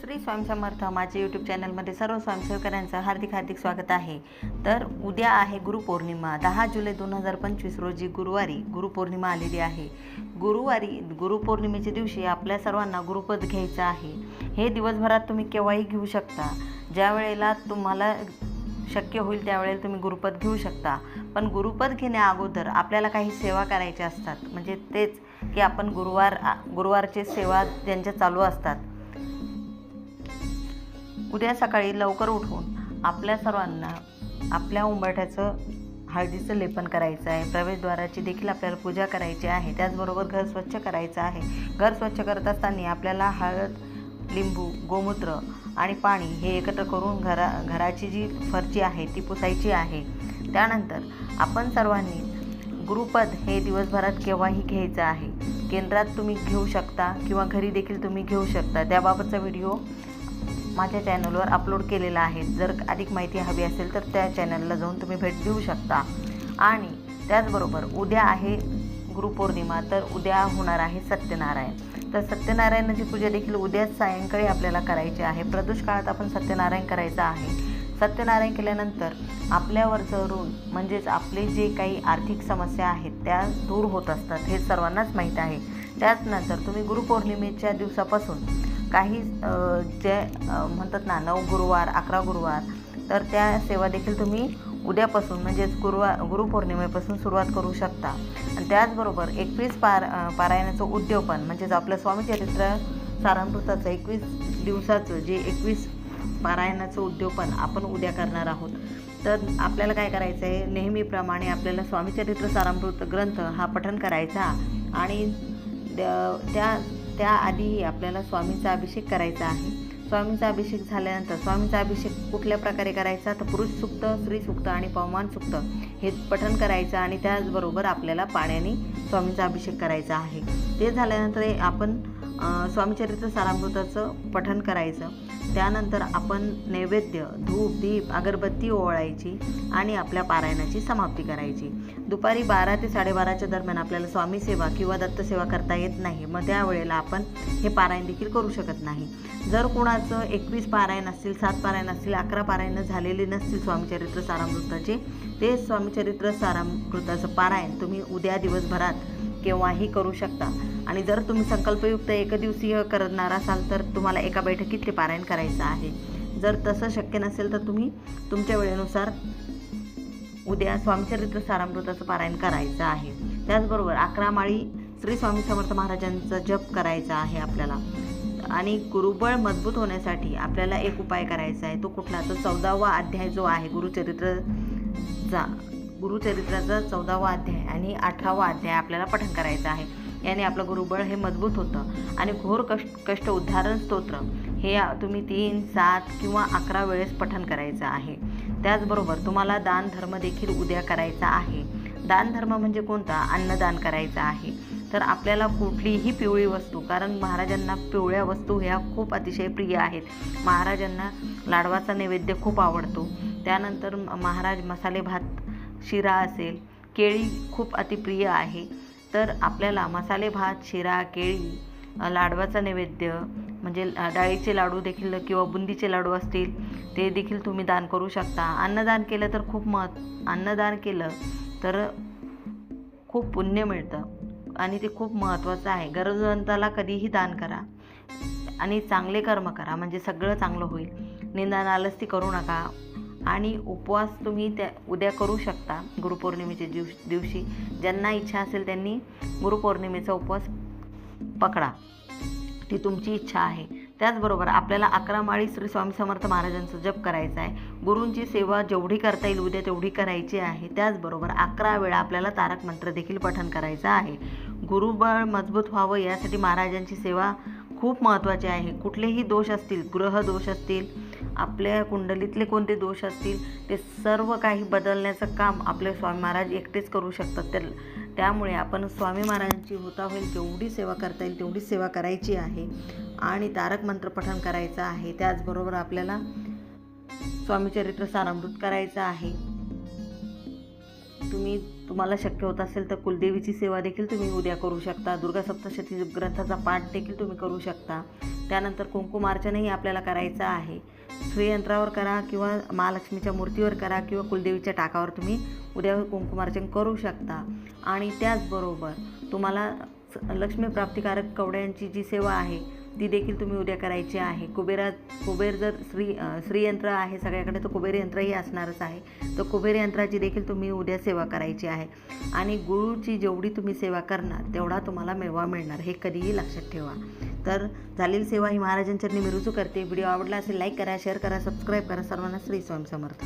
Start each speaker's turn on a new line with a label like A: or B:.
A: श्री स्वयंसमर्थ माझे यूट्यूब चॅनलमध्ये सर्व स्वयंसेवकांचं हार्दिक हार्दिक स्वागत आहे. तर उद्या आहे गुरुपौर्णिमा दहा जुलै दोन हजार पंचवीस रोजी गुरुवारी गुरुपौर्णिमा आलेली आहे. गुरुवारी गुरुपौर्णिमेच्या दिवशी आपल्या सर्वांना गुरुपद घ्यायचं आहे. हे दिवसभरात तुम्ही केव्हाही घेऊ शकता. ज्या वेळेला तुम्हाला शक्य होईल त्यावेळेला तुम्ही गुरुपद घेऊ शकता. पण गुरुपद घेण्या अगोदर आपल्याला काही सेवा करायच्या असतात. म्हणजे तेच की आपण गुरुवार गुरुवारचे सेवा ज्यांच्या चालू असतात. उद्या सकाळी लवकर उठून आपल्या सर्वांना आपल्या उंबरठ्याचं हळदीचं लेपन करायचं आहे. प्रवेशद्वाराची देखील आपल्याला पूजा करायची आहे. त्याचबरोबर घर स्वच्छ करायचं आहे. घर स्वच्छ करत असताना आपल्याला हळद लिंबू गोमूत्र आणि पाणी हे एकत्र करून घरा घराची जी फरची आहे ती पुसायची आहे. त्यानंतर आपण सर्वांनी गुरुपद हे दिवसभरात केव्हाही घ्यायचं आहे. केंद्रात तुम्ही घेऊ शकता किंवा घरी देखील तुम्ही घेऊ शकता. त्याबाबतचा व्हिडिओ माझ्या चॅनलवर अपलोड केलेला आहे. जर अधिक माहिती हवी असेल तर त्या चॅनलला जाऊन तुम्ही भेट देऊ शकता. आणि त्याचबरोबर उद्या आहे गुरुपौर्णिमा तर उद्या होणार आहे सत्यनारायण. तर सत्यनारायणाची पूजा देखील उद्याच सायंकाळी आपल्याला करायची आहे. प्रदोष काळात आपण सत्यनारायण करायचा आहे. सत्यनारायण केल्यानंतर आपल्यावरचं ऋण म्हणजेच आपले जे काही आर्थिक समस्या आहेत त्या दूर होत असतात. हे सर्वांनाच माहीत आहे. त्याचनंतर तुम्ही गुरुपौर्णिमेच्या दिवसापासून काही जे म्हणतात ना नऊ गुरुवार अकरा गुरुवार तर त्या सेवा देखील तुम्ही उद्यापासून म्हणजेच गुरुवार गुरुपौर्णिमेपासून सुरुवात करू शकता. आणि त्याचबरोबर एकवीस पार पारायणाचं उद्योपन म्हणजेच आपलं स्वामीचरित्र सारामृताचं एकवीस दिवसाचं जे एकवीस पारायणाचं उद्योपन आपण उद्या करणार आहोत. तर आपल्याला काय करायचं आहे? नेहमीप्रमाणे आपल्याला स्वामीचरित्र सारामृत ग्रंथ हा पठन करायचा आणि त्या त्याआधीही आपल्याला स्वामीचा अभिषेक करायचा आहे. स्वामीचा अभिषेक झाल्यानंतर स्वामीचा अभिषेक कुठल्या प्रकारे करायचा? तर पुरुष सुक्त स्त्री सुक्त आणि पवमान सुक्त हे पठण करायचं आणि त्याचबरोबर आपल्याला पाण्याने स्वामीचा अभिषेक करायचा आहे. ते झाल्यानंतर आपण स्वामीचरित्र सारामृताचं पठन करायचं. त्यानंतर आपण नैवेद्य धूप दीप अगरबत्ती ओवाळायची आणि आपल्या पारायणाची समाप्ती करायची. दुपारी बारा ते साडेबाराच्या दरम्यान आपल्याला स्वामी सेवा किंवा दत्तसेवा करता येत नाही. मग त्यावेळेला आपण हे पारायण देखील करू शकत नाही. जर कुणाचं एकवीस पारायण असतील सात पारायण असतील अकरा पारायण झालेले नसतील स्वामीचरित्र सारामृताचे ते स्वामीचरित्र सारामृताचं पारायण तुम्ही उद्या दिवसभरात केव्हाही करू शकता. आणि जर तुम्ही संकल्पयुक्त एकदिवसीय करणार असाल तर तुम्हाला एका बैठकीत ते पारायण करायचं आहे. जर तसं शक्य नसेल तर तुम्ही तुमच्या वेळेनुसार उद्या स्वामीचरित्र सारामृताचं पारायण करायचं आहे. त्याचबरोबर अकरा माळी श्री स्वामी समर्थ महाराजांचा जप करायचा आहे आपल्याला. आणि गुरुबळ मजबूत होण्यासाठी आपल्याला एक उपाय करायचा आहे तो कुठला? तर चौदावा अध्याय जो आहे गुरुचरित्रचा गुरुचरित्राचा चौदावा अध्याय आणि अठरावा अध्याय आपल्याला पठण करायचा आहे. याने आपलं गुरुबळ हे मजबूत होतं. आणि घोर कष्ट कष्ट उद्धारण स्तोत्र हे तुम्ही तीन सात किंवा अकरा वेळेस पठण करायचं आहे. त्याचबरोबर तुम्हाला दान धर्म देखील उद्या करायचा आहे. दान धर्म म्हणजे कोणता? अन्नदान करायचं आहे. तर आपल्याला कुठलीही पिवळी वस्तू कारण महाराजांना पिवळ्या वस्तू ह्या खूप अतिशय प्रिय आहेत. महाराजांना लाडवाचा नैवेद्य खूप आवडतो. त्यानंतर महाराज मसाले भात शिरा असेल केळी खूप अतिप्रिय आहे. तर आपल्याला मसाले भात शिरा केळी लाडवाचा नैवेद्य म्हणजे डाळीचे लाडू देखील किंवा बुंदीचे लाडू असतील ते देखील तुम्ही दान करू शकता. अन्नदान केलं तर खूप महत् अन्नदान केलं तर खूप पुण्य मिळतं आणि ते खूप महत्त्वाचं आहे. गरजवंताला कधीही दान करा आणि चांगले कर्म करा म्हणजे सगळं चांगलं होईल. निंदा नालस्ती करू नका. आणि उपवास तुम्ही त्या उद्या करू शकता गुरुपौर्णिमेच्या दिवस दिवशी. ज्यांना इच्छा असेल त्यांनी गुरुपौर्णिमेचा उपवास पकडा. ती तुमची इच्छा आहे. त्याचबरोबर आपल्याला अकरा माळी श्री स्वामी समर्थ महाराजांचा जप करायचा आहे. गुरूंची सेवा जेवढी करता येईल उद्या तेवढी करायची आहे. त्याचबरोबर अकरा वेळा आपल्याला तारक मंत्र देखील पठण करायचं आहे. गुरुबळ मजबूत व्हावं यासाठी महाराजांची सेवा खूप महत्त्वाची आहे. कुठलेही दोष असतील ग्रह दोष असतील आपल्या कुंडलीतले कोणते दोष असतील ते सर्व काही बदलण्याचं काम आपले स्वामी महाराज एकटेच करू शकतात. तर त्यामुळे आपण स्वामी महाराजांची होता होईल जेवढी सेवा करता येईल तेवढी सेवा करायची आहे. आणि तारक मंत्र पठण करायचं आहे. त्याचबरोबर आपल्याला स्वामीचरित्र सारामृत करायचं आहे. तुम्ही तुम्हाला शक्य होत असेल तर कुलदेवीची सेवा देखील तुम्ही उद्या करू शकता. दुर्गा सप्तशती ग्रंथाचा पाठ देखील तुम्ही करू शकता. त्यानंतर कुंकुमार्चनही आपल्याला करायचं आहे. श्रीयंत्रावर करा किंवा महालक्ष्मीच्या मूर्तीवर करा किंवा कुलदेवीच्या टाकावर तुम्ही उद्या कुंकुमार्चन करू शकता. आणि त्याचबरोबर तुम्हाला स- कवड्यांची जी सेवा आहे ती देखील तुम्ही उद्या करायची आहे. कुबेरा कुबेर जर श्री श्रीयंत्र आहे सगळ्याकडे तर कुबेर यंत्रही असणारच आहे. तर कुबेर यंत्राची देखील तुम्ही उद्या सेवा करायची आहे. आणि गुळूची जेवढी तुम्ही सेवा करणार तेवढा तुम्हाला मेवा मिळणार हे कधीही लक्षात ठेवा. तर झालेली सेवा ही महाराजांच्या मी रुजू करते. व्हिडिओ आवडला असेल लाईक करा शेअर करा सबस्क्राईब करा. सर्वांना श्री स्वामी समर्थ.